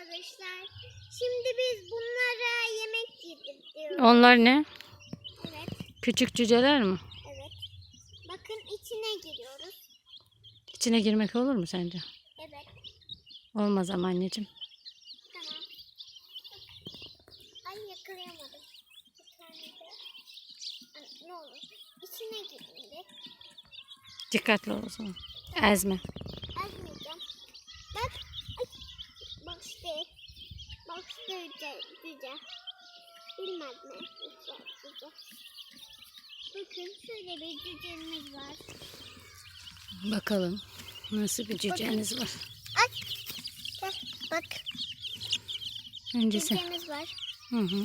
arkadaşlar. Şimdi biz bunlara yemek yedirtiyoruz. Onlar ne? Evet, Küçük cüceler mi? evet. Bakın içine giriyoruz. İçine girmek olur mu sence? Evet, Olmaz ama anneciğim. tamam. Ay yakalayamadım. Ne olur. İçine girin bir. Dikkatli ol o zaman. Ezme. Azmayacağım. Bak. Ay. Bak işte. Bak cüce. cüce. Bilmez mi? Cüce. cüce. Bakın şöyle bir cücemiz var. Bakalım nasıl bir cüceniz var. Ay. Bak. Bak. Öncesi. Cücemiz var. Hı hı.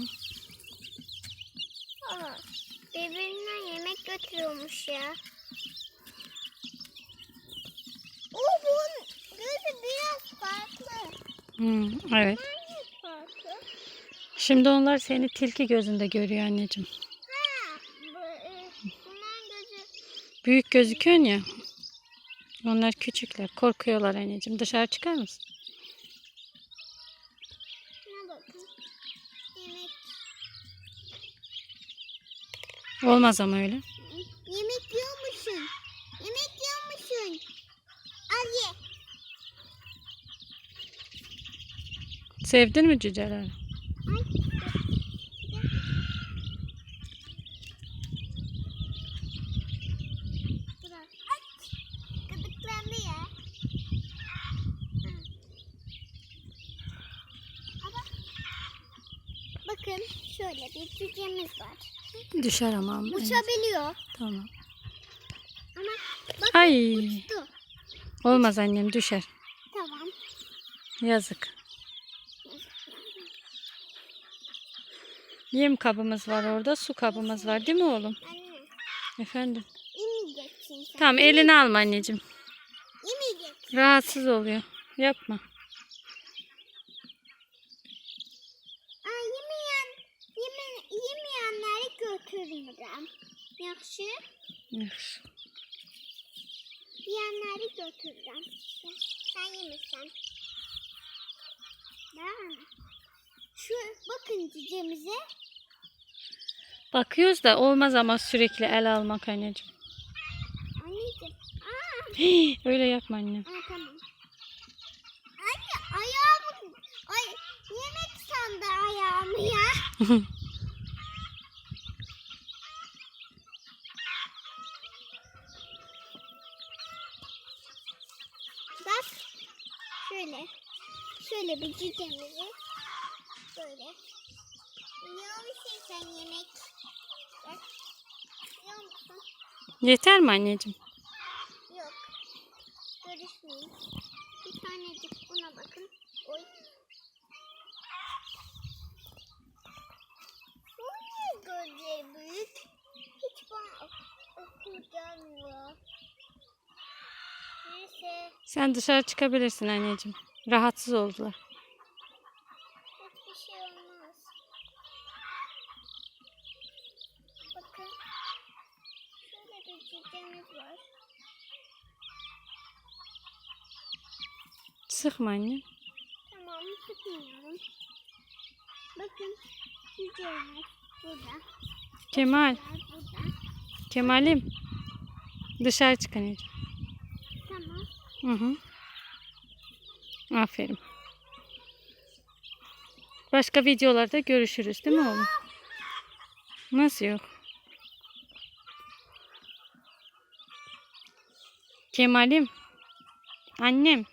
Aa, birbirinden yemek götürüyormuş ya. O bunun gözü biraz farklı. Hı, evet. Farklı? Şimdi onlar seni tilki gözünde görüyor anneciğim. Ha, bu, bunların gözü Büyük gözüküyorsun ya. Onlar küçükler. Korkuyorlar anneciğim. Dışarı çıkar mısın? Yemek, Olmaz ama öyle. yemek yiyor musun? Yemek yiyor musun? Al ye. Sevdin mi cüceleri? Ay. Bırak. Ay. Gıdıklandı ya. Hı. Ama bakın şöyle bir cücemiz var. Düşer ama. Uçabiliyor. Tamam. Ama bakın Ay. uçtu. Olmaz annem düşer. Tamam. Yazık. Yem kabımız var orada. Su kabımız var değil mi oğlum? Anne. Efendim. Yemeyeceksin sen. Tamam elini alma anneciğim. Yemeyeceksin. Rahatsız oluyor. Yapma. Yaxşı. Yaxşı. Yiyenleri götürürüm. Sen, yemişsen. Ben. Şu bakın cücemize. Bakıyoruz da olmaz ama sürekli el almak anneciğim. Anneciğim. Aa, Öyle yapma anne. aa tamam. Anne ayağımı, ay yemek sandı ayağımı ya. Bak şöyle şöyle bir cücemizi böyle yiyor musun sen yemek? Bak yiyor musun? Yeter mi anneciğim? Sen dışarı çıkabilirsin anneciğim. Rahatsız oldular. Hiçbir şey olmaz. Bakın. Şöyle bir cücemiz var. Sıkma anne. Tamam sıkmıyorum. Bakın cüceler burada. Kemal. Burada. Kemal'im. Dışarı çık anneciğim. Hı hı. Aferin. Başka videolarda görüşürüz değil mi oğlum? Nasıl yok? Kemal'im. Annem.